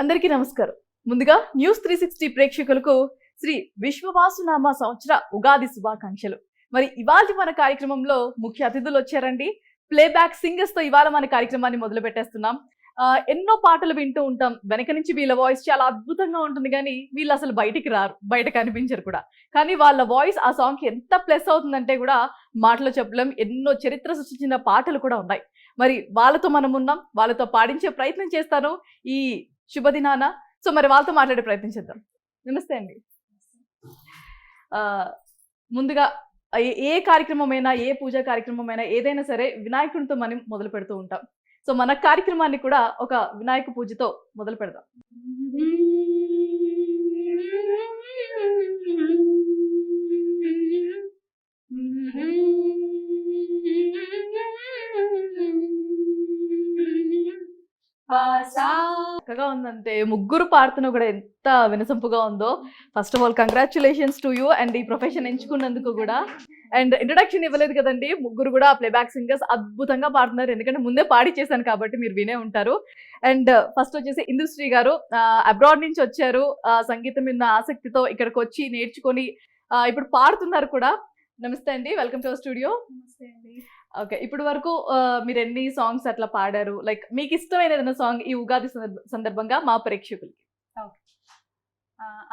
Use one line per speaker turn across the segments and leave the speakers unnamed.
అందరికీ నమస్కారం. ముందుగా న్యూస్ త్రీ సిక్స్టీ ప్రేక్షకులకు శ్రీ విశ్వవాసునామ సంవత్సర ఉగాది శుభాకాంక్షలు. మరి ఇవాళ మన కార్యక్రమంలో ముఖ్య అతిథులు వచ్చారండి. ప్లేబ్యాక్ సింగర్స్తో ఇవాళ మన కార్యక్రమాన్ని మొదలు పెట్టేస్తున్నాం. ఎన్నో పాటలు వింటూ ఉంటాం. వెనక నుంచి వీళ్ళ వాయిస్ చాలా అద్భుతంగా ఉంటుంది కానీ వీళ్ళు అసలు బయటికి రారు. బయట కనిపించరు కూడా. కానీ వాళ్ళ వాయిస్ ఆ సాంగ్కి ఎంత ప్లస్ అవుతుందంటే కూడా మాటలు చెప్పలేం. ఎన్నో చరిత్ర సృష్టించిన పాటలు కూడా ఉన్నాయి. మరి వాళ్ళతో మనం ఉన్నాం. వాళ్ళతో పాడించే ప్రయత్నం చేస్తాను. ఈ శుభదినాన. సో మరి వాళ్ళతో మాట్లాడే ప్రయత్నించేద్దాం నమస్తే అండి. ముందుగా ఏ- కార్యక్రమమైనా ఏ పూజా కార్యక్రమమైనా ఏదైనా సరే వినాయకుడితో మనం మొదలు పెడుతూ ఉంటాం. సో మన కార్యక్రమాన్ని కూడా ఒక వినాయక పూజతో మొదలు పెడదాం. Mm-hmm. చక్కగా ఉందంటే ముగ్గురు పాడుతున్నా కూడా ఎంత వినసొంపుగా ఉందో. First of all congratulations to you and ఈ ప్రొఫెషన్ ఎంచుకున్నందుకు కూడా. అండ్ ఇంట్రొడక్షన్ ఇవ్వలేదు కదండి. ముగ్గురు కూడా ప్లేబ్యాక్ సింగర్స్ అద్భుతంగా పాడుతున్నారు. ఎందుకంటే ముందే పాడి చేశాను కాబట్టి మీరు వినే ఉంటారు. అండ్ ఫస్ట్ వచ్చేసి ఇందుశ్రీ గారు అబ్రాడ్ నుంచి వచ్చారు. సంగీతం మీద ఆసక్తితో ఇక్కడికి వచ్చి నేర్చుకొని ఇప్పుడు పాడుతున్నారు కూడా. నమస్తే అండి. వెల్కమ్ టు స్టూడియో
నమస్తే అండి.
ఓకే. ఇప్పుడు వరకు మీరు ఎన్ని సాంగ్స్ అట్లా పాడారు? లైక్ మీకు ఇష్టమైన ఏదైనా సాంగ్ ఈ ఉగాది సందర్భంగా మా ప్రేక్షకులకి.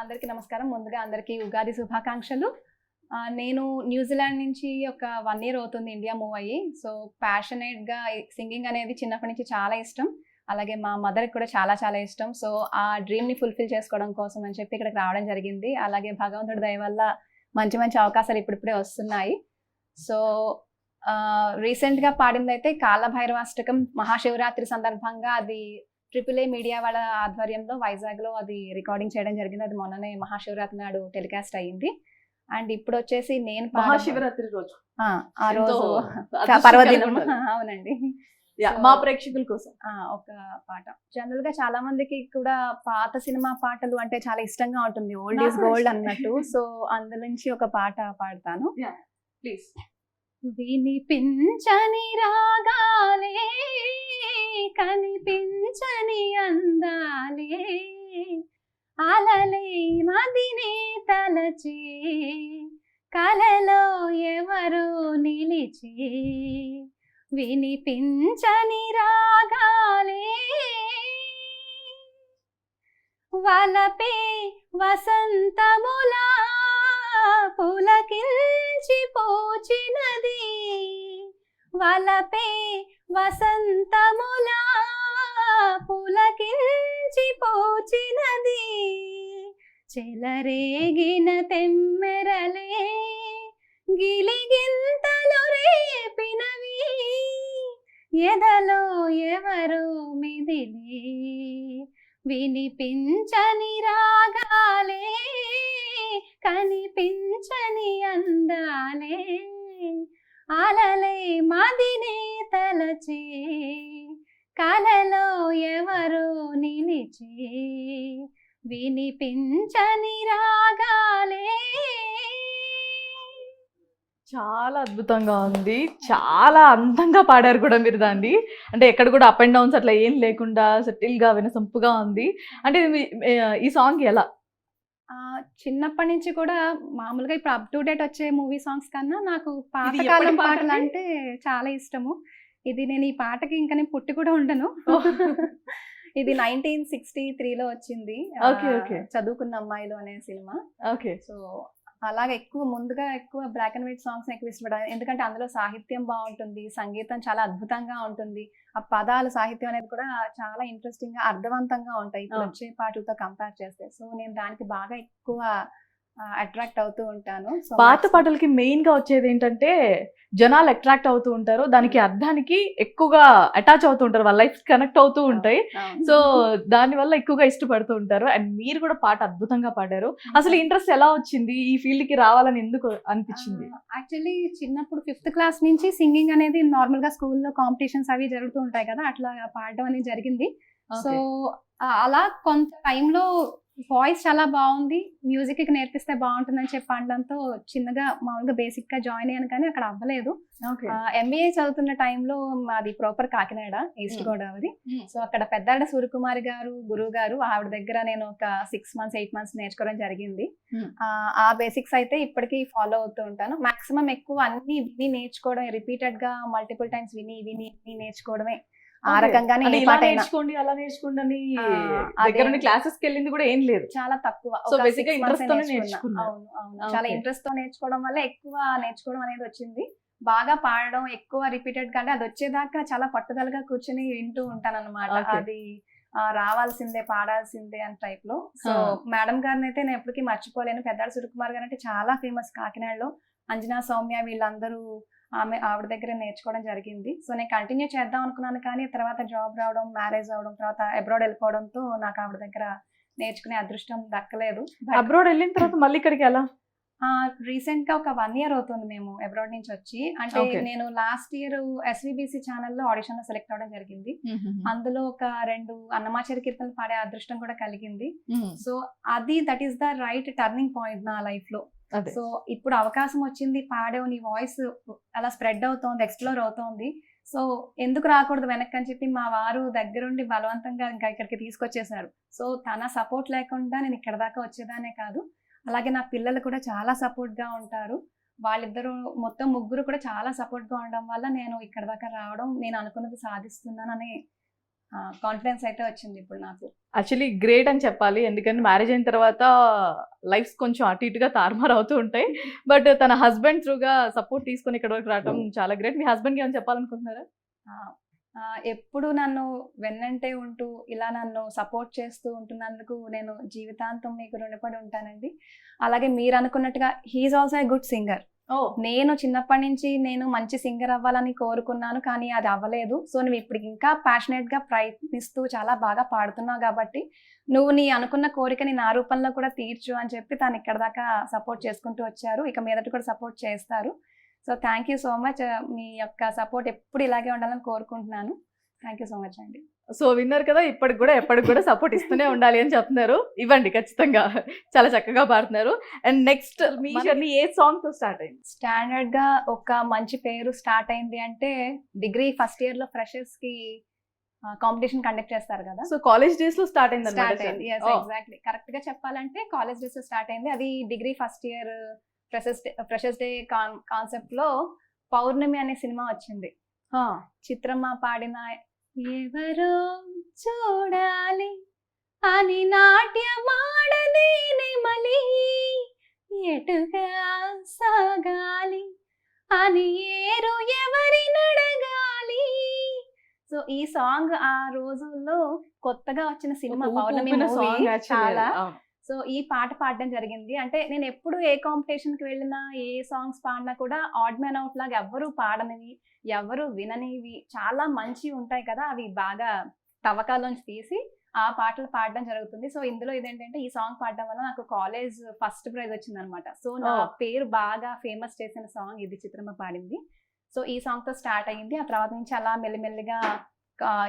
అందరికీ నమస్కారం. ముందుగా అందరికీ ఉగాది శుభాకాంక్షలు. నేను న్యూజిలాండ్ నుంచి ఒక వన్ ఇయర్ అవుతుంది ఇండియా మూవ్ అయ్యి. సో ప్యాషనేట్గా సింగింగ్ అనేది చిన్నప్పటి నుంచి చాలా ఇష్టం. అలాగే మా మదర్కి కూడా చాలా చాలా ఇష్టం. సో ఆ డ్రీమ్ని ఫుల్ఫిల్ చేసుకోవడం కోసం అని చెప్పి ఇక్కడికి రావడం జరిగింది. అలాగే భగవంతుడి దయ వల్ల మంచి మంచి అవకాశాలు ఇప్పుడిప్పుడే వస్తున్నాయి. సో రీసెంట్గా పాడింది అయితే కాలభైరవాష్టకం మహాశివరాత్రి సందర్భంగా అది ట్రిపుల్ ఏ మీడియా వాళ్ళ ఆధ్వర్యంలో వైజాగ్లో అది రికార్డింగ్ చేయడం జరిగింది. అది మొన్ననే మహాశివరాత్రి నాడు టెలికాస్ట్ అయ్యింది. అండ్ ఇప్పుడు వచ్చేసి నేను
మహాశివరాత్రి రోజు.
ఆ, రోజు పర్వదినం. అవునండి.
మా ప్రేక్షకుల కోసం.
ఆ, ఒక పాట. జనరల్గా చాలా మందికి కూడా పాత సినిమా పాటలు అంటే చాలా ఇష్టంగా ఉంటుంది. Old is gold. అన్నట్టు. సో అందు నుంచి ఒక పాట పాడతాను.
ప్లీజ్.
వినిపించని రాగాలే కనిపించని అందాలే. అలలే మదిని తలచి కలలో ఎవరు నిలిచి. వినిపించని రాగాలే వలపే వసంతములా పులకించి పోచినది వలపే వసంతములా పులకించి పోచినది చెలరేగిన తెమ్మెరలే గిలిగింతలు రేపినవి. ఎదలో ఎవరు మిదిలే? వినిపించని రాగాలే కనిపించని అందాలే అలలే మదినే తలచి కలలో ఎవరు నిలిచి వినిపించని రాగాలే.
చాలా అద్భుతంగా ఉంది. చాలా అందంగా పాడారు కూడా మీరు దాన్ని. అంటే ఎక్కడ కూడా అప్ అండ్ డౌన్స్ అట్లా ఏం లేకుండా సెటిల్గా వినసొంపుగా ఉంది. అంటే ఈ సాంగ్ ఎలా?
చిన్నప్పటి నుంచి కూడా మామూలుగా ఇప్పుడు అప్ టు డేట్ వచ్చే మూవీ సాంగ్స్ కన్నా నాకు పాతకాలం
పాట
పాటలు? అంటే చాలా ఇష్టము. ఇది నేను ఈ పాటకి ఇంకా నేను పుట్టి కూడా ఉండను. ఇది నైన్టీన్ సిక్స్టీ త్రీలో వచ్చింది. చదువుకున్న అమ్మాయిలు అనే సినిమా.
ఓకే.
సో అలాగే ఎక్కువ ముందుగా ఎక్కువ బ్లాక్ అండ్ వైట్ సాంగ్స్ ఎక్కువ ఇష్టపడాలి ఎందుకంటే అందులో సాహిత్యం బాగుంటుంది సంగీతం చాలా అద్భుతంగా ఉంటుంది. ఆ పదాలు సాహిత్యం అనేది కూడా చాలా ఇంట్రెస్టింగ్గా అర్థవంతంగా ఉంటాయి. ఇప్పుడు. వచ్చే పాటలతో కంపేర్ చేస్తే. సో నేను దానికి బాగా ఎక్కువ అట్రాక్ట్ అవుతూ ఉంటాను.
పాత పాటలకి మెయిన్గా వచ్చేది ఏంటంటే జనాలు అట్రాక్ట్ అవుతూ ఉంటారు. దానికి అర్థానికి ఎక్కువగా అటాచ్ అవుతూ ఉంటారు. వాళ్ళ లైఫ్ కనెక్ట్ అవుతూ ఉంటాయి. సో దాని వల్ల ఎక్కువగా ఇష్టపడుతూ ఉంటారు. అండ్ మీరు కూడా పాట అద్భుతంగా పాడారు. అసలు ఇంట్రెస్ట్ ఎలా వచ్చింది? ఈ ఫీల్డ్కి రావాలని ఎందుకు అనిపించింది?
యాక్చువల్లీ చిన్నప్పుడు ఫిఫ్త్ క్లాస్ నుంచి సింగింగ్ అనేది నార్మల్గా స్కూల్లో కాంపిటీషన్స్ అవి జరుగుతూ ఉంటాయి కదా అట్లా పాడడం అనేది జరిగింది. సో. అలా కొంత టైంలో వాయిస్ చాలా బాగుంది. మ్యూజిక్కి నేర్పిస్తే బాగుంటుందని చెప్పి అనడంతో చిన్నగా మామూలుగా బేసిక్గా జాయిన్ అయ్యాను కానీ అక్కడ అవ్వలేదు. ఎంబీఏ చదువుతున్న టైంలో మాది proper Kakinada east. Godavari. So అక్కడ పెద్దాడ సూర్యకుమారి గారు గురువు గారు ఆవిడ దగ్గర నేను ఒక సిక్స్ మంత్స్ ఎయిట్ మంత్స్ నేర్చుకోవడం జరిగింది. ఆ, ఆ బేసిక్స్ అయితే ఇప్పటికీ ఫాలో అవుతూ ఉంటాను. మాక్సిమం ఎక్కువ అన్ని విని నేర్చుకోవడం రిపీటెడ్గా మల్టిపుల్ టైమ్స్ విని విని విని నేర్చుకోవడమే. ఆ. రకంగానే ఏ పాటైనా
నేర్చుకోండి అలా నేర్చుకోండి అని. దగ్గర క్లాసెస్కి వెళ్ళింది కూడా ఏం లేదు
చాలా తక్కువ
interest
months ఏ
తోనే.
అవును అవును చాలా. ఇంట్రెస్ట్తో నేర్చుకోవడం వల్ల ఎక్కువ నేర్చుకోవడం అనేది వచ్చింది బాగా పాడడం ఎక్కువ రిపీటెడ్గా అంటే అది వచ్చేదాకా చాలా పట్టుదలగా కూర్చొని వింటూ ఉంటాను అనమాట. అది రావాల్సిందే పాడాల్సిందే అని టైప్లో సో. మేడం గారిని అయితే నేను ఎప్పటికీ మర్చిపోలేను పెద్దాడు సురకుమార్ గారు అంటే చాలా ఫేమస్ కాకినాడలో అంజనా సౌమ్య వీళ్ళందరూ ఆమె ఆవిడ దగ్గర నేర్చుకోవడం జరిగింది. సో నేను కంటిన్యూ చేద్దాం అనుకున్నాను కానీ తర్వాత జాబ్ రావడం మ్యారేజ్ అవడం తర్వాత అబ్రాడ్ వెళ్ళిపోవడంతో నాకు ఆవిడ దగ్గర నేర్చుకునే అదృష్టం దక్కలేదు.
అబ్రాడ్ వెళ్ళిన తర్వాత మళ్ళీ ఇక్కడికి ఎలా?
రీసెంట్గా ఒక వన్ ఇయర్ అవుతుంది మేము అబ్రాడ్ నుంచి వచ్చి. అంటే. నేను లాస్ట్ ఇయర్ ఎస్విబిసి ఛానల్లో ఆడిషన్లో సెలెక్ట్ అవడం జరిగింది. అందులో ఒక రెండు అన్నమాచారి కీర్తనలు పాడే అదృష్టం కూడా కలిగింది. సో అది that is the right turning point నా
లైఫ్లో.
సో ఇప్పుడు అవకాశం వచ్చింది పాడేవు నీ వాయిస్ అలా స్ప్రెడ్ అవుతోంది ఎక్స్ప్లోర్ అవుతోంది. సో ఎందుకు రాకూడదు వెనక్కి అని చెప్పి మా వారు దగ్గరుండి బలవంతంగా ఇంకా ఇక్కడికి తీసుకొచ్చేసారు. సో తన సపోర్ట్ లేకుండా నేను ఇక్కడ దాకా వచ్చేదానే కాదు. అలాగే నా పిల్లలు కూడా చాలా సపోర్ట్గా ఉంటారు. వాళ్ళిద్దరూ మొత్తం ముగ్గురు కూడా చాలా సపోర్ట్గా ఉండడం వల్ల నేను ఇక్కడ దాకా రావడం నేను అనుకున్నది సాధిస్తున్నానని కాన్ఫిడెన్స్ అయితే వచ్చింది ఇప్పుడు నాకు.
యాక్చువల్లీ గ్రేట్ అని చెప్పాలి. ఎందుకంటే మ్యారేజ్ అయిన తర్వాత లైఫ్స్ కొంచెం అటు ఇటుగా తారుమారు అవుతూ ఉంటాయి. బట్ తన హస్బెండ్ త్రూగా సపోర్ట్ తీసుకొని ఇక్కడ వరకు రావడం చాలా గ్రేట్. మీ హస్బెండ్ ఏమైనా చెప్పాలనుకుంటున్నారా?
ఎప్పుడు నన్ను వెన్నంటే ఉంటూ ఇలా నన్ను సపోర్ట్ చేస్తూ ఉంటున్నందుకు నేను జీవితాంతం మీకు రుణపడి ఉంటానండి. అలాగే మీరు అనుకున్నట్టుగా he is also a good singer నేను చిన్నప్పటి నుంచి నేను మంచి సింగర్ అవ్వాలని కోరుకున్నాను కానీ అది అవ్వలేదు. సో నువ్వు ఇప్పుడు ఇంకా ప్యాషనెట్గా ప్రయత్నిస్తూ చాలా బాగా పాడుతున్నావు కాబట్టి నువ్వు నీ అనుకున్న కోరికని నా రూపంలో కూడా తీర్చు అని చెప్పి తను ఇక్కడ దాకా సపోర్ట్ చేసుకుంటూ వచ్చారు. ఇక మీదట కూడా సపోర్ట్ చేస్తారు. So thank you so much మీ యొక్క సపోర్ట్ ఎప్పుడు ఇలాగే ఉండాలని కోరుకుంటున్నాను. థ్యాంక్ యూ సో మచ్ అండి.
సో విన్నారు కదా ఇప్పటికి కూడా ఎప్పటికి కూడా సపోర్ట్ ఇస్తూనే ఉండాలి అని చెప్తున్నారు. ఇవ్వండి ఖచ్చితంగా. చాలా చక్కగా పాడుతున్నారు. అండ్ నెక్స్ట్ మీ జర్నీ ఏ సాంగ్తో స్టార్ట్ అయింది?
స్టాండర్డ్గా ఒక మంచి పేరు స్టార్ట్ అయింది అంటే డిగ్రీ ఫస్ట్ ఇయర్లో ఫ్రెషర్స్కి కాంపిటీషన్ కండక్ట్ చేస్తారు కదా.
సో కాలేజ్ డేస్లో స్టార్ట్ అయింది
స్టార్ట్ అయింది. ఎగ్జాక్ట్లీ కరెక్ట్గా చెప్పాలంటే కాలేజ్ డేస్ స్టార్ట్ అయింది. అది degree first year freshers day freshers day కాన్సెప్ట్లో పౌర్ణమి అనే సినిమా వచ్చింది. చిత్రమ్మ పాడిన ఎవరో చూడాలి. అని నాట్యమాడని నెమలి ఎటుగా సాగాలి. అని ఏరు ఎవరి నడగాలి సో ఈ సాంగ్ ఆ రోజుల్లో కొత్తగా వచ్చిన సినిమా పౌర్ణమి చాలా సో ఈ పాట పాడడం జరిగింది. అంటే నేను ఎప్పుడు ఏ కాంపిటీషన్కి వెళ్ళినా ఏ సాంగ్స్ పాడినా కూడా ఆడ్ మ్యాన్ అవుట్ లాగా ఎవ్వరు పాడనివి ఎవరు విననివి. చాలా మంచి ఉంటాయి కదా అవి బాగా తవ్వకాల్లోంచి తీసి ఆ పాటలు పాడడం జరుగుతుంది. సో ఇందులో ఇదేంటంటే ఈ సాంగ్ పాడడం వల్ల నాకు కాలేజ్ ఫస్ట్ ప్రైజ్ వచ్చింది అనమాట సో నా. పేరు బాగా ఫేమస్ చేసిన సాంగ్ ఇది చిత్రమ్మ పాడింది. సో ఈ సాంగ్తో స్టార్ట్ అయ్యింది. ఆ తర్వాత నుంచి అలా మెల్లిమెల్లిగా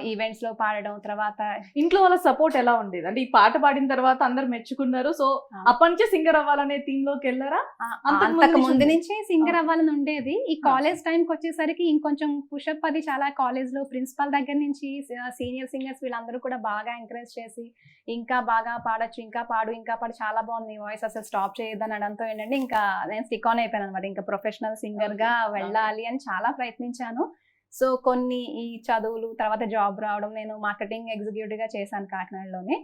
ఈవెంట్స్లో పాడడం తర్వాత
ఇంట్లో వాళ్ళ సపోర్ట్ ఎలా ఉండేది? అంటే ఈ పాట పాడిన తర్వాత అందరు మెచ్చుకున్నారు. సో. అప్పటి నుంచే సింగర్ అవ్వాలనే థీమ్లోకి వెళ్ళారా? అంతకు ముందు నుంచి
సింగర్. అవ్వాలని ఉండేది. ఈ కాలేజ్ టైంకి వచ్చేసరికి ఇంకొంచెం పుషప్ అది చాలా కాలేజ్లో ప్రిన్సిపల్ దగ్గర నుంచి సీనియర్ సింగర్స్ వీళ్ళందరూ కూడా బాగా ఎంకరేజ్ చేసి ఇంకా బాగా పాడొచ్చు ఇంకా పాడు ఇంకా పాడు చాలా బాగుంది వాయిస్ అసలు స్టాప్ చేయొద్దని అనడంతో ఏంటంటే ఇంకా నేను స్టిక్ ఆన్ అయిపోయాను అనమాట ఇంకా ప్రొఫెషనల్
సింగర్గా.
వెళ్ళాలి అని చాలా ప్రయత్నించాను. సో కొన్ని ఈ చదువులు తర్వాత జాబ్ రావడం నేను మార్కెటింగ్ ఎగ్జిక్యూటివ్గా చేశాను కాకినాడలోనే.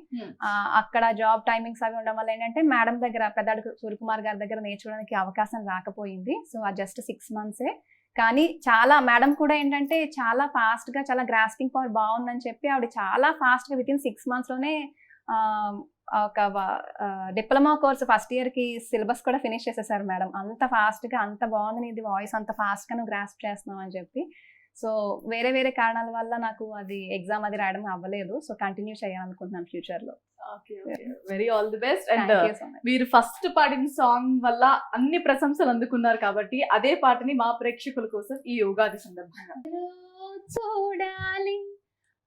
అక్కడ జాబ్ టైమింగ్స్ అవి ఉండడం వల్ల ఏంటంటే మేడం దగ్గర పెద్దాడు సూర్యకుమార్ గారి దగ్గర నేర్చుకోవడానికి అవకాశం రాకపోయింది. సో ఆ జస్ట్ సిక్స్ మంత్సే. కానీ చాలా మేడం కూడా ఏంటంటే చాలా ఫాస్ట్గా చాలా గ్రాస్పింగ్ పవర్ బాగుందని చెప్పి ఆవిడ చాలా ఫాస్ట్గా విత్ ఇన్ సిక్స్ మంత్స్లోనే ఒక డిప్లొమా కోర్స్ ఫస్ట్ ఇయర్కి సిలబస్ కూడా ఫినిష్ చేసేసారు మేడం. అంత ఫాస్ట్గా అంత బాగుంది నీది వాయిస్ అంత ఫాస్ట్గా నువ్వు గ్రాస్ప్ చేస్తున్నావు అని చెప్పి. సో వేరే వేరే కారణాల వల్ల నాకు అది ఎగ్జామ్ అది రాయడం అవ్వలేదు. సో కంటిన్యూ చేయాలనుకుంటున్నాను ఫ్యూచర్లో.
Very all the best and మీరు ఫస్ట్ పాడిన సాంగ్ వల్ల అన్ని ప్రశంసలు అందుకున్నారు కాబట్టి అదే పాటని మా ప్రేక్షకుల కోసం ఈ ఉగాది సందర్భంగా.
చూడాలి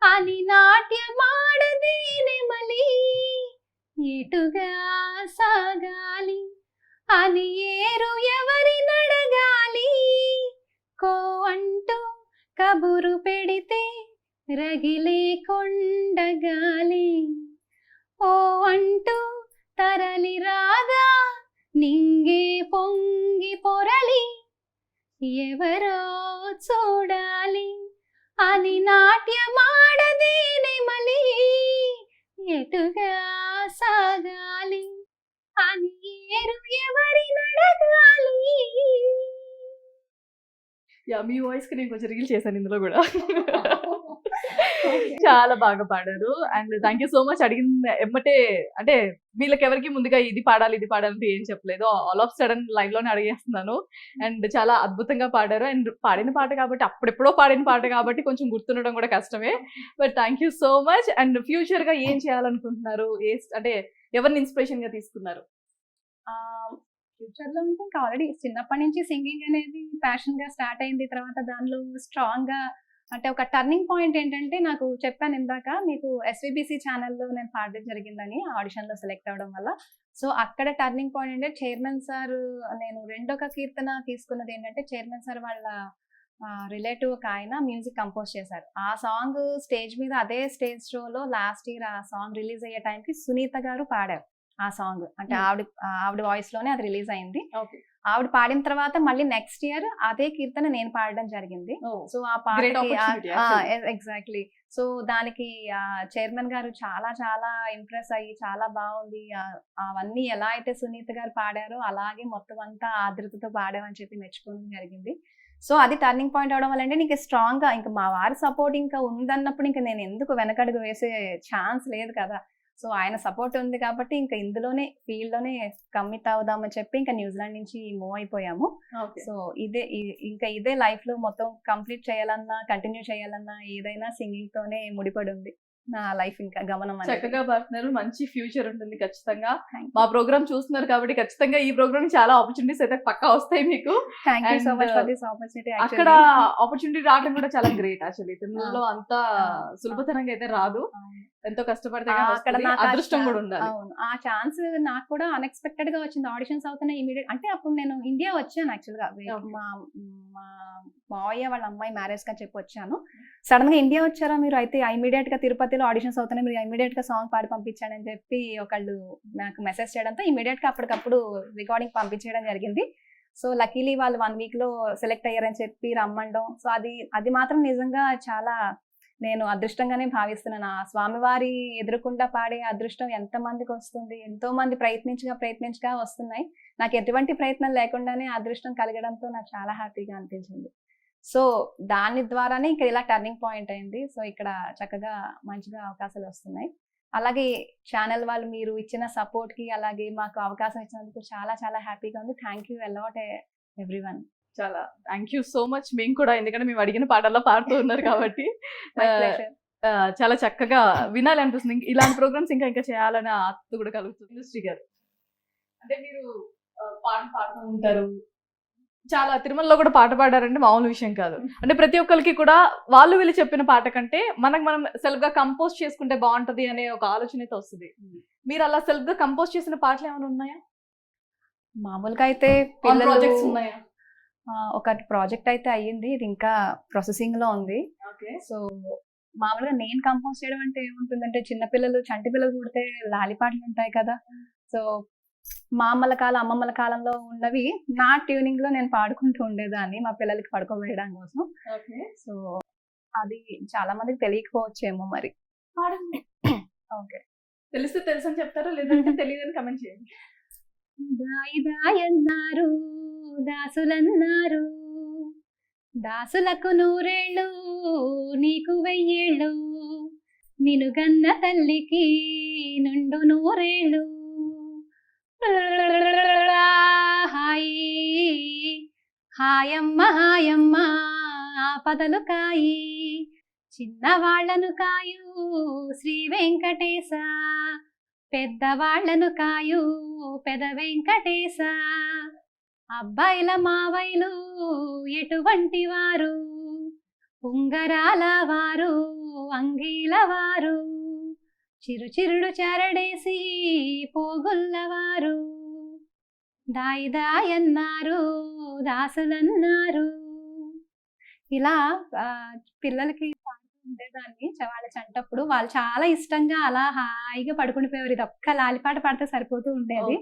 అని నాట్యమాడది నెమలి. ఎటుగా సాగాలి అని ఏరు ఎవరి నడగాలి కో అంటూ కబురు పెడితే రగిలే కొండగాలి. ఓ అంటూ తరలి రాగా నింగే పొంగి పొరలి. ఎవరో చూడాలి. అని నాట్యమాడదేనే
యా మీ వాయిస్కి నేను కొంచెం రీల్ చేశాను ఇందులో కూడా. చాలా బాగా పాడారు. And thank you so much అడిగిన ఎమ్మటే అంటే వీళ్ళకి ఎవరికి ముందుగా ఇది పాడాలి ఇది పాడాలంటే ఏం చెప్పలేదు. ఆల్ ఆఫ్ సడన్ లైవ్లోనే అడిగేస్తున్నాను. అండ్ చాలా అద్భుతంగా పాడారు. అండ్ పాడిన పాట కాబట్టి అప్పుడెప్పుడో పాడిన పాట కాబట్టి కొంచెం గుర్తుండడం కూడా కష్టమే. But thank you so much and ఫ్యూచర్గా ఏం చేయాలనుకుంటున్నారు? ఏ అంటే ఎవరిని ఇన్స్పిరేషన్గా తీసుకున్నారు?
ఫ్యూచర్లో అంటే ఇంకా ఆల్రెడీ చిన్నప్పటి నుంచి సింగింగ్ అనేది ప్యాషన్గా స్టార్ట్ అయింది. తర్వాత దానిలో స్ట్రాంగ్గా అంటే ఒక టర్నింగ్ పాయింట్ ఏంటంటే నాకు చెప్పాను ఇందాక మీకు ఎస్విబిసి ఛానల్లో నేను పాడడం జరిగిందని ఆడిషన్లో సెలెక్ట్ అవడం వల్ల. సో అక్కడ టర్నింగ్ పాయింట్ అంటే చైర్మన్ సార్ నేను రెండొక కీర్తన తీసుకున్నది ఏంటంటే చైర్మన్ సార్ వాళ్ళ రిలేటివ్ ఒక ఆయన మ్యూజిక్ కంపోజ్ చేశారు. ఆ సాంగ్ స్టేజ్ మీద అదే స్టేజ్ షోలో లాస్ట్ ఇయర్ ఆ సాంగ్ రిలీజ్ అయ్యే టైంకి సునీత గారు పాడారు. ఆ సాంగ్. అంటే. ఆవిడ ఆవిడ వాయిస్లోనే అది రిలీజ్ అయింది. ఆవిడ పాడిన తర్వాత మళ్ళీ నెక్స్ట్ ఇయర్ అదే కీర్తన నేను పాడడం జరిగింది. సో ఆ పాటకి
actually.
ఎగ్జాక్ట్లీ సో దానికి చైర్మన్ గారు చాలా చాలా ఇంప్రెస్ అయ్యి చాలా బాగుంది. అవన్నీ ఎలా అయితే సునీత గారు పాడారో అలాగే మొత్తం అంతా ఆదృతతో పాడామని చెప్పి మెచ్చుకోవడం జరిగింది. సో అది టర్నింగ్ పాయింట్ అవడం వల్ల అంటే నీకు స్ట్రాంగ్గా ఇంకా మా వారి సపోర్ట్ ఇంకా ఉందన్నప్పుడు ఇంకా నేను ఎందుకు వెనకడుగు వేసే ఛాన్స్ లేదు కదా. సో ఆయన సపోర్ట్ ఉంది కాబట్టి ఇంకా ఇందులోనే ఫీల్డ్లోనే కమిట్ అవుదామని చెప్పి ఇంకా న్యూజిలాండ్ నుంచి మూవ్ అయిపోయాము. సో ఇదే ఇంకా ఇదే లైఫ్లో మొత్తం కంప్లీట్ చేయాలన్నా కంటిన్యూ చేయాలన్నా ఏదైనా సింగింగ్ తోనే ముడిపడి ఉంది నా లైఫ్ ఇంకా గమనం.
చక్కగా పాడుతున్నారు మంచి ఫ్యూచర్ ఉంటుంది ఖచ్చితంగా. మా ప్రోగ్రామ్ చూస్తున్నారు కాబట్టి ఖచ్చితంగా ఈ ప్రోగ్రామ్ చాలా ఆపర్చునిటీస్ అయితే పక్కా వస్తాయి మీకు.
Thank you so
And,
much for this opportunity
అక్కడ ఆపర్చునిటీ రావడం కూడా చాలా గ్రేట్ యాక్చువల్లీ తెలుగులో అంత సులభతరంగా అయితే రాదు. ఎంతో కష్టపడితే
అక్కడ
అదృష్టం కూడా ఉండాలి.
అవును. ఆ ఛాన్స్ నాకు కూడా అన్ఎక్స్పెక్టెడ్గా వచ్చింది. ఆడిషన్స్ అవుతున్నాయి ఇమీడియట్ అంటే అప్పుడు నేను ఇండియా వచ్చాను
యాక్చువల్గా.
మా మా మావయ్య వాళ్ళ అమ్మాయి మ్యారేజ్గా చెప్పి వచ్చాను. సడన్గా ఇండియా వచ్చారా మీరు? అయితే ఇమీడియట్గా తిరుపతిలో ఆడిషన్స్ అవుతున్నాయి. మీరు ఇమీడియట్గా సాంగ్ పాడి పంపించాడని చెప్పి ఒకళ్ళు నాకు మెసేజ్ చేయడంతో ఇమీడియట్గా అప్పటికప్పుడు రికార్డింగ్ పంపించడం జరిగింది. సో లక్కీలీ వాళ్ళు వన్ వీక్లో సెలెక్ట్ అయ్యారని చెప్పి రమ్మండం. సో అది అది మాత్రం నిజంగా చాలా నేను అదృష్టంగానే భావిస్తున్నాను. ఆ స్వామివారి ఎదురుకుండా పాడే అదృష్టం ఎంతమందికి వస్తుంది? ఎంతో మంది ప్రయత్నించగా ప్రయత్నించగా వస్తున్నాయి. నాకు ఎటువంటి ప్రయత్నం లేకుండానే అదృష్టం కలగడంతో నాకు చాలా హ్యాపీగా అనిపించింది. సో దాని ద్వారానే ఇక్కడ ఇలా టర్నింగ్ పాయింట్ అయింది. సో ఇక్కడ చక్కగా మంచిగా అవకాశాలు వస్తున్నాయి. అలాగే ఛానల్ వాళ్ళు మీరు ఇచ్చిన సపోర్ట్కి అలాగే మాకు అవకాశం ఇచ్చినందుకు చాలా చాలా హ్యాపీగా ఉంది. Thank you a lot everyone
చాలా. థ్యాంక్ యూ సో మచ్ మేము కూడా ఎందుకంటే మేము అడిగిన పాటల్లో పాడుతూ ఉన్నారు కాబట్టి చాలా చక్కగా వినాలి అనిపిస్తుంది. ఇలాంటి ప్రోగ్రామ్స్ ఇంకా ఇంకా చేయాలని ఆత్మ కూడా కలుగుతుంది. శ్రీ గారు. అంటే మీరు పాట పాడుతూ ఉంటారు. చాలా తిరుమలలో కూడా పాట పాడారంటే మామూలు విషయం కాదు. అంటే ప్రతి ఒక్కరికి కూడా వాళ్ళు వీళ్ళు చెప్పిన పాట కంటే మనకు మనం సెల్ఫ్గా కంపోజ్ చేసుకుంటే బాగుంటది అనే ఒక ఆలోచన అయితే వస్తుంది. మీరు అలా సెల్ఫ్గా కంపోజ్ చేసిన పాటలు ఏమైనా ఉన్నాయా?
మామూలుగా అయితే
ప్రాజెక్ట్స్ ఉన్నాయా?
ఒక ప్రాజెక్ట్ అయితే అయ్యింది. ఇది ఇంకా ప్రాసెసింగ్లో ఉంది.
ఓకే.
సో మామూలుగా నేను కంపోజ్ చేయడం అంటే ఏముంటుందంటే చిన్నపిల్లలు చంటి పిల్లలు పుడితే లాలిపాటలు ఉంటాయి కదా. సో మా అమ్మల కాలం అమ్మమ్మల కాలంలో ఉన్నవి నా ట్యూనింగ్లో నేను పాడుకుంటూ ఉండేదాన్ని. మా పిల్లలకి పడుకోబెట్టడం కోసం.
ఓకే.
సో అది చాలా మందికి తెలియకపోవచ్చేమో మరి. ఓకే.
తెలిస్తే తెలుసు అని చెప్తారా? లేదంటే తెలియదని కమెంట్ చేయండి.
దాసులన్నారు. దాసులకు నూరేళ్ళు నీకు వెయ్యేళ్ళు. నిను గన్న తల్లికి నుండు నూరేళ్ళు. హాయి. హాయమ్మ హాయమ్మ ఆపదలు కాయి. చిన్నవాళ్ళను కాయు శ్రీ వెంకటేశ. పెద్దవాళ్ళను కాయు పెద వెంకటేశ. అబ్బాయిల మావైలు ఎటువంటి వారు? ఉంగరాల వారు అంగీల వారు చిరుచిరుడు చారడేసి దాయి దాయన్నారు దాసులన్నారు. ఇలా పిల్లలకి ఉండేదాన్ని. వాళ్ళ చంటప్పుడు వాళ్ళు చాలా ఇష్టంగా అలా హాయిగా పడుకుని పోయేవారు. ఇది ఒక్క లాలిపాట పాడితే సరిపోతూ ఉండేది.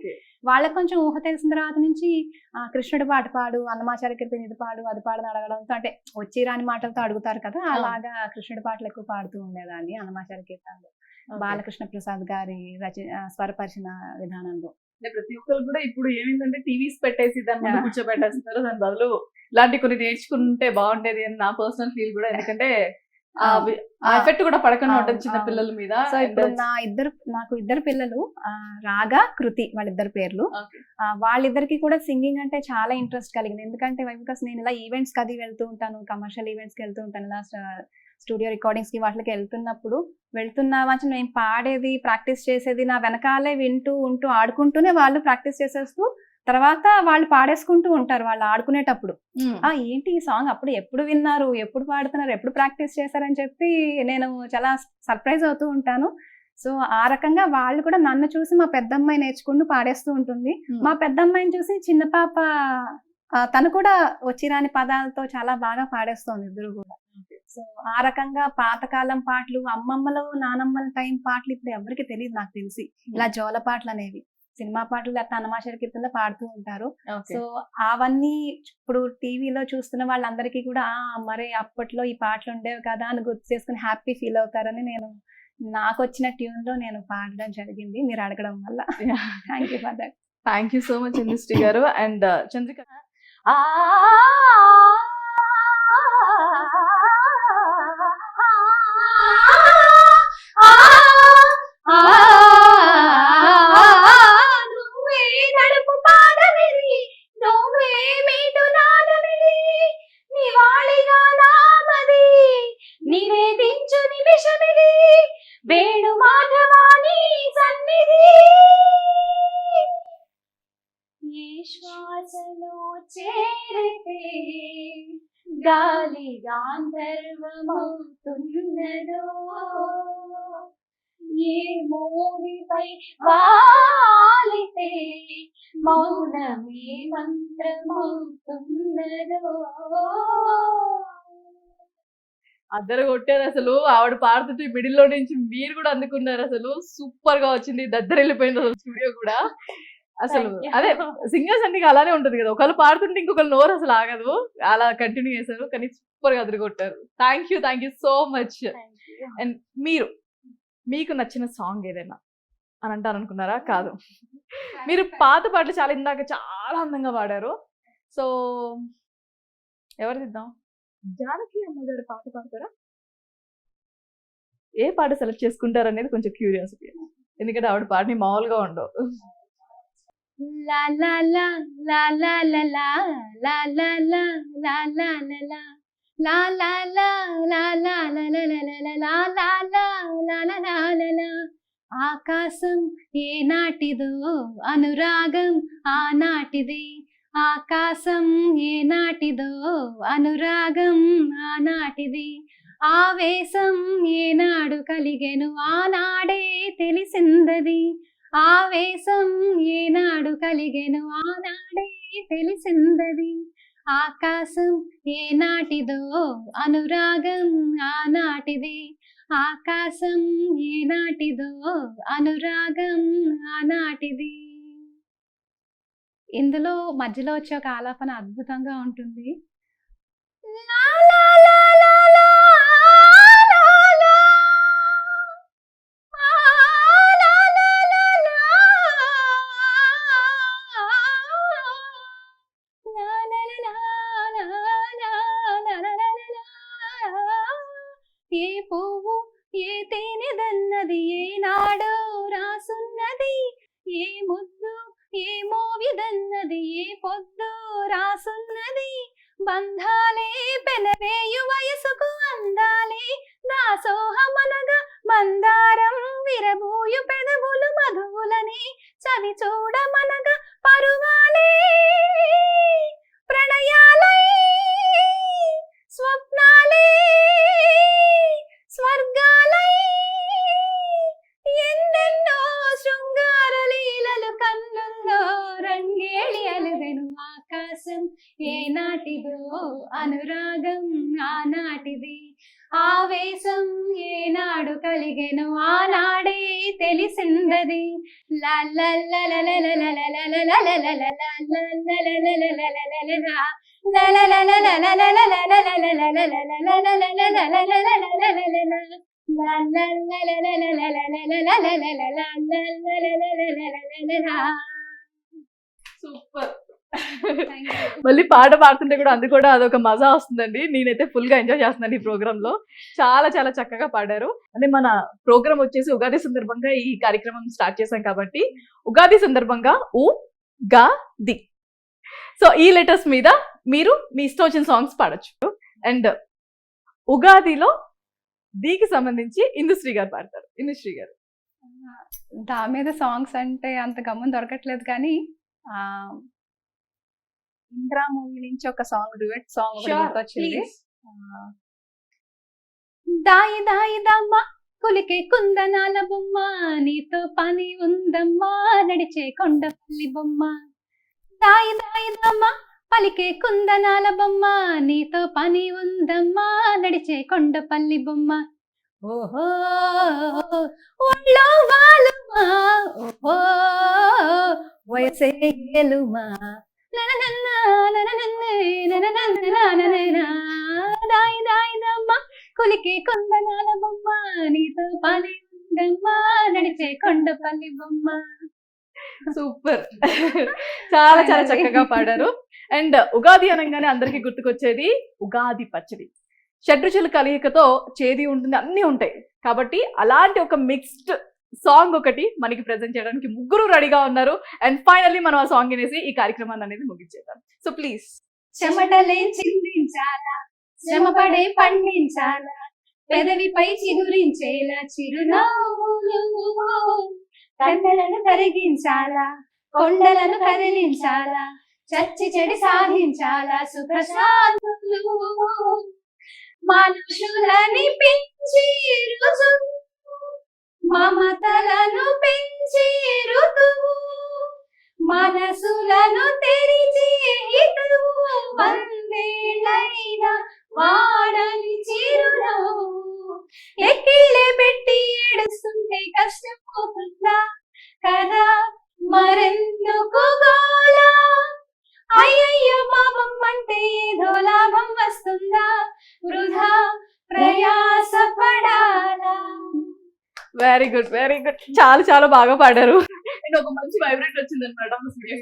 వాళ్ళకి కొంచెం ఊహ తెలిసిన తర్వాత నుంచి ఆ కృష్ణుడి పాట పాడు అన్నమాచార్య కీర్తన ఇది పాడు అది పాడని అడగడంతో అంటే వచ్చి రాని మాటలతో అడుగుతారు కదా అలాగా కృష్ణుడి పాటలు ఎక్కువ పాడుతూ ఉండేదాన్ని అన్నమాచార్య కీర్తనలో. బాలకృష్ణ ప్రసాద్ గారి రచ ఆ, స్వరపరిచిన విధానంలో.
ప్రతి ఒక్కరు కూడా ఇప్పుడు ఏమైందంటే టీవీస్ పెట్టేసి దాని ముందు
Yeah.
కూర్చోబెట్టేస్తున్నారు. దాని బదులు ఇలాంటి కొన్ని నేర్చుకుంటే బాగుండేది అని నా పర్సనల్ ఫీల్ కూడా. ఎందుకంటే ఎఫెక్ట్ కూడా పడకుండా ఉంటుంది చిన్న. పిల్లల మీద
సో ఇప్పుడు నా ఇద్దరు నాకు ఇద్దరు పిల్లలు రాగా కృతి వాళ్ళిద్దరు పేర్లు. వాళ్ళిద్దరికి కూడా సింగింగ్ అంటే చాలా ఇంట్రెస్ట్ కలిగింది. ఎందుకంటే బికాస్ నేను ఇలా ఈవెంట్స్ అది వెళ్తూ ఉంటాను కమర్షియల్ ఈవెంట్స్కి వెళ్తూ ఉంటాను ఇలా స్టూడియో రికార్డింగ్స్కి వాటికి వెళ్తున్నప్పుడు వెళ్తున్నా మంచి నేను పాడేది ప్రాక్టీస్ చేసేది నా వెనకాలే వింటూ ఉంటూ ఆడుకుంటూనే వాళ్ళు ప్రాక్టీస్ చేసేస్తూ తర్వాత వాళ్ళు పాడేసుకుంటూ ఉంటారు వాళ్ళు ఆడుకునేటప్పుడు. ఆ ఏంటి ఈ సాంగ్ అప్పుడు ఎప్పుడు విన్నారు? ఎప్పుడు పాడుతున్నారు? ఎప్పుడు ప్రాక్టీస్ చేశారని చెప్పి నేను చాలా సర్ప్రైజ్ అవుతూ ఉంటాను. సో ఆ రకంగా వాళ్ళు కూడా నన్ను చూసి మా పెద్దమ్మాయి నేర్చుకుంటూ పాడేస్తూ ఉంటుంది. మా పెద్దమ్మాయిని చూసి చిన్న పాప తను కూడా వచ్చి రాని పదాలతో చాలా బాగా పాడేస్తోంది ఇద్దరు కూడా. సో ఆ రకంగా పాతకాలం పాటలు అమ్మమ్మలు నానమ్మల టైం పాటలు ఇప్పుడు ఎవరికి తెలియదు నాకు తెలిసి. ఇలా జోల పాటలు అనేవి సినిమా పాటలు లేకపోతే అన్నమాచరి కీర్తనలో పాడుతూ ఉంటారు. సో అవన్నీ ఇప్పుడు టీవీలో చూస్తున్న వాళ్ళందరికీ కూడా "ఆ, మరి అప్పట్లో ఈ పాటలు ఉండేవి కదా అని గుర్తు చేసుకుని హ్యాపీ ఫీల్ అవుతారని నేను నాకు వచ్చిన ట్యూన్లో నేను పాడడం జరిగింది మీరు అడగడం వల్ల. Thank you for that
thank you so much Indushree గారు అండ్ చంద్రిక ఆ
గాంధర్వమవుతున్నదో ఏ మోవిపై వాలితే మౌనమే మంత్రమవుతున్నదో?
అద్దరు కొట్టారు అసలు. ఆవిడ పాడుతుంటే మిడిల్లో నుంచి మీరు కూడా అందుకున్నారు అసలు. సూపర్గా వచ్చింది. దద్దరు వెళ్ళిపోయింది స్టూడియో కూడా. అసలు. అదే సింగర్స్ అన్ని అలానే ఉంటది కదా. ఒకళ్ళు పాడుతుంటే ఇంకొకరు నోరు అసలు ఆగదు. అలా కంటిన్యూ చేశారు. కానీ సూపర్గా అద్దరు కొట్టారు thank you thank you so much and మీరు మీకు నచ్చిన సాంగ్ ఏదైనా అని అంటారు అనుకున్నారా కాదు మీరు పాత పాటలు చాలా ఇందాక చాలా అందంగా పాడారు. సో ఎవరు తిద్దాం? జానకి అమ్మగారి పాట పాడతారా? ఏ పాట సెలెక్ట్ చేసుకుంటారు అనేది కొంచెం క్యూరియాసిటీ ఎందుకంటే ఆవిడ పాటని మామూలుగా ఉండవు.
La la la la la la la la la la la la la la La la la la la la la la la la la la la la la la la la ఆకాశం ఏనాటిదో అనురాగం ఆనాటిది ఆకాశం ఏనాటిదో అనురాగం ఆనాటిది ఆవేశం ఏనాడు కలిగెను ఆనాడే తెలిసిందది ఆవేశం ఏనాడు కలిగెను ఆనాడే తెలిసిందది. ఆకాశం ఏనాటిదో అనురాగం ఆనాటిది. ఆకాశం ఏనాటిదో అనురాగం ఆనాటిది. ఇందులో మధ్యలో వచ్చే ఒక ఆలాపన అద్భుతంగా ఉంటుంది. అనురాగం ఆనాటిది ఆవేశం ఏనాడు కలిగెను ఆనాడే తెలిసిందది
సూపర్ మళ్ళీ పాట పాడుతుంటే కూడా అందుకు కూడా అదొక మజా వస్తుందండి. నేనైతే ఫుల్గా ఎంజాయ్ చేస్తున్నాను ఈ ప్రోగ్రామ్లో చాలా చాలా చక్కగా పాడారు. అంటే మన ప్రోగ్రామ్ వచ్చేసి ఉగాది సందర్భంగా ఈ కార్యక్రమం స్టార్ట్ చేశాం కాబట్టి ఉగాది సందర్భంగా ఉ గా ది సో ఈ లెటర్స్ మీద మీరు మీ ఇష్టం వచ్చిన సాంగ్స్ పాడొచ్చు. అండ్ ఉగాదిలో దీకి సంబంధించి ఇందుశ్రీ గారు పాడతారు. ఇందుశ్రీ గారు.
దా మీద సాంగ్స్ అంటే అంత గమనం దొరకట్లేదు కానీ ఇంద్రా మూవీ నుంచి ఒక సాంగ్ డ్యూయట్ సాంగ్ దాయి దాయి దమ్మ కులికే కుందనాల బొమ్మ నీతో పని ఉందమ్మా నడిచే కొండపల్లి బొమ్మ. దాయి దాయి దమ్మ పలికే కుందనాల బొమ్మ నీతో పని ఉందమ్మా నడిచే కొండపల్లి బొమ్మ. ఓహో ఒళ్ళో వాలుమా ఓహో వయసే గెలుమా దాయి దాయి దమ్మ కులికి కొందనాల బొమ్మ నీతో పాలే ఉందమ్మ నడిచే కొండపల్లి బొమ్మ
సూపర్ చాలా చాలా చక్కగా పాడారు అండ్ ఉగాది అనగానే అందరికి గుర్తుకొచ్చేది ఉగాది పచ్చడి షడ్రుచుల కలయికతో చేది ఉంటుంది అన్నీ ఉంటాయి కాబట్టి అలాంటి ఒక మిక్స్డ్ సాంగ్ ఒకటి మనకి ప్రజెంట్ చేయడానికి ముగ్గురు రెడీగా ఉన్నారు. అండ్ ఫైనల్లీ మనం ఆ సాంగ్ వినేసి ఈ కార్యక్రమాన్ని అనేది ముగించేద్దాం. సో ప్లీజ్
చెమటలే చిందించాలా శ్రమపడే పండించాలా పెదవిపై చిగురించేలా చిరునవ్వులు కండలను కరిగించాలా కొండలను కదిలించాలా చచ్చి చెడి సాధించాలా సుఖశాంతులు. మనుషులని పెంచి మమతలను పెంచి ఋతువు మనసులను తెరిచి హితువు. వందేళ్ళైన వాడని చిరునవ్వు. ఎక్కిళ్ళే పెట్టి ఏడుస్తుంటే కష్టపోతుందా కదా మరెందుకు గోలా? అయ్యయ్యో పాపం అంటే ఏదో లాభం వస్తుందా? వృధా ప్రయాస పడాలా
వెరీ గుడ్ వెరీ గుడ్ చాలా చాలా బాగా పాడారు. అండ్ ఒక మంచి వైబ్రేట్ వచ్చింది అనమాట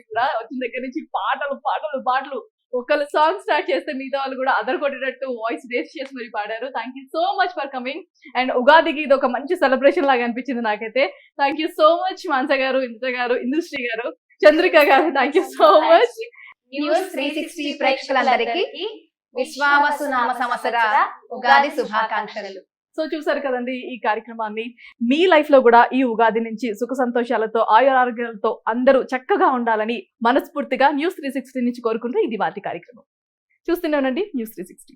కూడా. వచ్చిన దగ్గర నుంచి పాటలు పాటలు పాటలు. ఒకళ్ళు సాంగ్ స్టార్ట్ చేస్తే మిగతా వాళ్ళు కూడా అదర్ కొట్టేటట్టు వాయిస్ రేస్ చేసి మరి పాడారు. Thank you so much for coming and ఉగాదికి ఇది ఒక మంచి సెలబ్రేషన్ లాగా అనిపించింది నాకైతే. Thank you so much Mansa గారు ఇంద్ర గారు ఇందుశ్రీ గారు చంద్రిక గారు. Thank you so much
news three sixty ప్రేక్షకులందరికీ విశ్వావసు నామ సంవత్సర ఉగాది శుభాకాంక్షలు.
సో చూసారు కదండి ఈ కార్యక్రమాన్ని. మీ లైఫ్లో కూడా ఈ ఉగాది నుంచి సుఖ సంతోషాలతో ఆయురారోగ్యాలతో అందరూ చక్కగా ఉండాలని మనస్ఫూర్తిగా న్యూస్ త్రీ సిక్స్టీ నుంచి కోరుకుంటూ ఇది వాటి కార్యక్రమం. చూస్తున్నానండి న్యూస్ త్రీ సిక్స్టీ